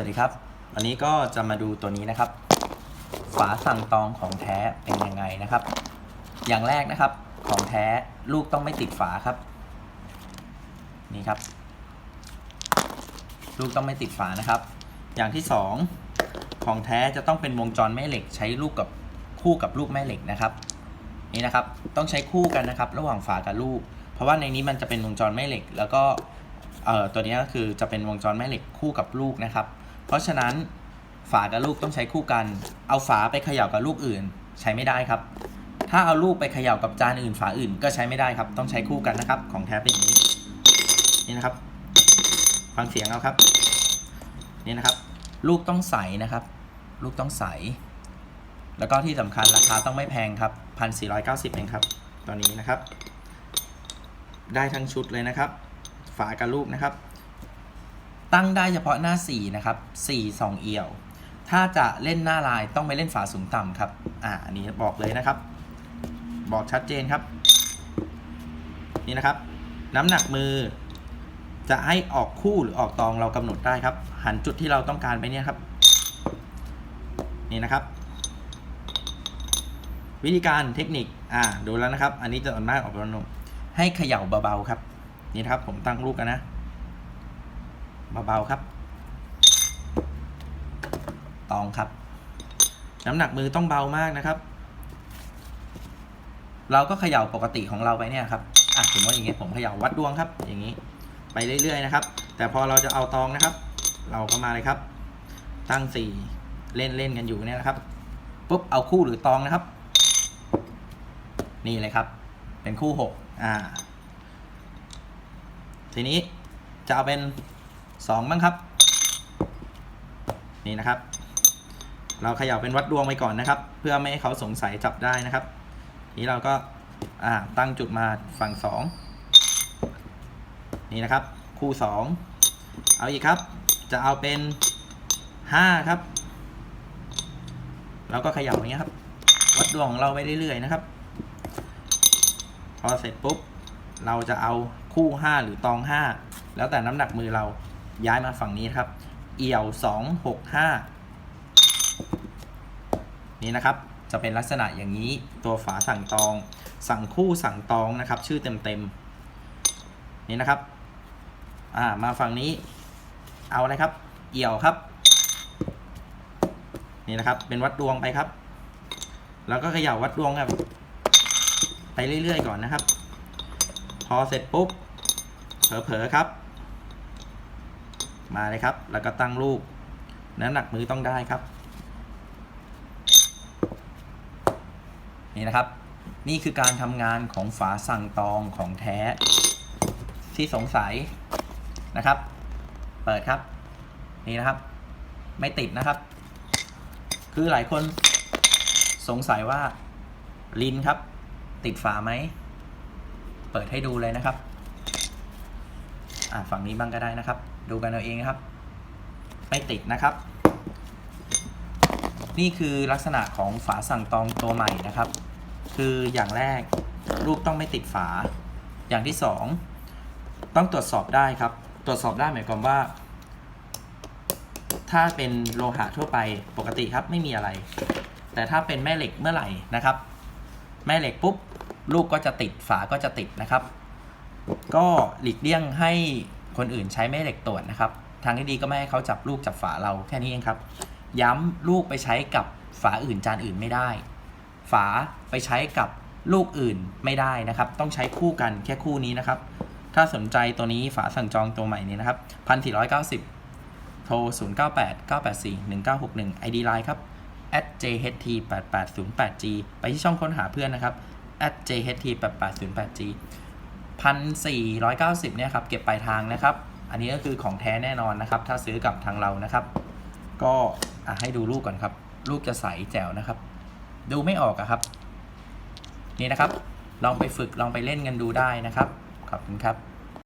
สวัสดีครับวันนี้ก็จะมาดูตัวนี้นะครับ ฝาสั่งตองของแท้เป็นยังไงนะครับ อย่างแรกนะครับของแท้ลูกต้องไม่ติดฝาครับ นี่ครับ ลูกต้องไม่ติดฝานะครับ อย่างที่สองของแท้จะต้องเป็นวงจรแม่เหล็ก ใช้ลูกกับคู่กับลูกแม่เหล็กนะครับ นี่นะครับต้องใช้คู่กันนะครับ ระหว่างฝากับลูก เพราะว่าในนี้มันจะเป็นวงจรแม่เหล็ก แล้วก็เอ่อตัวนี้ก็คือจะเป็นวงจรแม่เหล็กคู่กับลูกนะครับ เพราะฉะนั้นฝากับลูกต้องใช้คู่กัน เอาฝาไปเขย่ากับลูกอื่น ใช้ไม่ได้ครับ ถ้าเอาลูกไปเขย่ากับจานอื่นฝาอื่นก็ใช้ไม่ได้ครับ ต้องใช้คู่กันนะครับ ของแท้เป็นอย่างนี้ นี่นะครับ ฟังเสียงเอาครับ นี่นะครับ ลูกต้องใสนะครับ ลูกต้องใส แล้วก็ที่สำคัญราคาต้องไม่แพงครับพันสี่ร้อยเก้าสิบเองครับ ตัวนี้นะครับ ได้ทั้งชุดเลยนะครับ ฝากับลูกนะครับ ตั้งได้เฉพาะหน้า 4 นะครับ 4 2 เอี่ยว ถ้าจะเล่นหน้าลายต้องไปเล่นฝาสูงต่ำครับ อ่าอันนี้บอกเลยนะครับ บอกชัดเจนครับ นี่นะครับ น้ำหนักมือ จะให้ออกคู่หรือออกตองเรากำหนดได้ครับ หันจุดที่เราต้องการไปเนี่ยครับ นี่นะครับ วิธีการเทคนิค อ่าดูแล้วนะครับ อันนี้จะอ่อนมากออกเป็นนมให้เขย่าเบาๆครับ นี่ครับผมตั้งลูกกันนะ เบาๆครับ ตองครับ น้ำหนักมือต้องเบามากนะครับ เราก็เขย่าปกติของเราไปเนี่ยครับอะสมมติอย่างเงี้ยผมเขย่าวัดดวงครับ อย่างนี้ไปเรื่อยๆนะครับ แต่พอเราจะเอาตองนะครับ เราก็มาเลยครับ ตั้งสี่เล่นเล่นกันอยู่เนี่ยนะครับปุ๊บเอาคู่หรือตองนะครับ นี่เลยครับ เป็นคู่หกอ่า ทีนี้จะเอาเป็น สองบ้างครับ นี่นะครับ เราเขย่าเป็นวัดดวงไปก่อนนะครับ เพื่อไม่ให้เขาสงสัยจับได้นะครับ นี้เราก็ตั้งจุดมาฝั่งสองนี่นะครับ คู่สองเอาอีกครับ จะเอาเป็นห้าครับเราก็เขย่าอย่างเงี้ยครับ วัดดวงของเราไปเรื่อยๆนะครับ พอเสร็จปุ๊บเราจะเอาคู่ 5 หรือตอง 5 แล้วแต่น้ำหนักมือเรา ย้ายมาฝั่งนี้ครับ เอี่ยว 2 6 5 นี่นะครับ จะเป็นลักษณะอย่างนี้ ตัวฝาสั่งตอง สั่งคู่สั่งตองนะครับ ชื่อเต็มๆ นี่นะครับ อ่า มาฝั่งนี้ เอาอะไรครับ เอี่ยวครับ นี่นะครับ เป็นวัดดวงไปครับ แล้วก็เขย่าวัดดวงครับ ไปเรื่อยๆ ก่อนนะครับ พอเสร็จปุ๊บ เผลอๆ ครับ มาเลยครับ แล้วก็ตั้งลูกน้ำหนักมือต้องได้ครับ นี่นะครับ นี่คือการทำงานของฝาสั่งตองของแท้ ที่สงสัยนะครับ เปิดครับ นี่นะครับ ไม่ติดนะครับ คือหลายคนสงสัยว่าลินครับ ติดฝาไหม เปิดให้ดูเลยนะครับ อ่าฝั่งนี้บ้างก็ได้นะครับ ดูกันเอาเองครับ ไม่ติดนะครับ นี่คือลักษณะของฝาสั่งตองตัวใหม่นะครับ คืออย่างแรกลูกต้องไม่ติดฝา อย่างที่สองต้องตรวจสอบได้ครับ ตรวจสอบได้หมายความว่า ถ้าเป็นโลหะทั่วไปปกติครับไม่มีอะไร แต่ถ้าเป็นแม่เหล็กเมื่อไหร่นะครับ แม่เหล็กปุ๊บลูกก็จะติดฝาก็จะติดนะครับ ก็หลีกเลี่ยงให้ คนอื่นใช้แม่เหล็กตรวจนะครับ ทางที่ดีก็ไม่ให้เขาจับลูกจับฝาเราแค่นี้เองครับ ย้ำลูกไปใช้กับฝาอื่นจานอื่นไม่ได้ ฝาไปใช้กับลูกอื่นไม่ได้นะครับ ต้องใช้คู่กันแค่คู่นี้นะครับ ถ้าสนใจตัวนี้ฝาสั่งจองตัวใหม่นี้นะครับพันสี่ร้อยเก้าสิบโทร0 9 8 9 8 4 1 9 6 1 ID Line ครับ at jht 8 8 0 8 g ไปที่ช่องค้นหาเพื่อนนะครับ at jht 8 8 0 8 g พันสี่ร้อยเก้าสิบเนี่ยครับเก็บปลายทางนะครับ อันนี้ก็คือของแท้แน่นอนนะครับ ถ้าซื้อกับทางเรานะครับ ก็ให้ดูรูปก่อนครับรูปจะใสแจ๋วนะครับ ดูไม่ออกอะครับ นี่นะครับ ลองไปฝึกลองไปเล่นกันดูได้นะครับขอบคุณครับ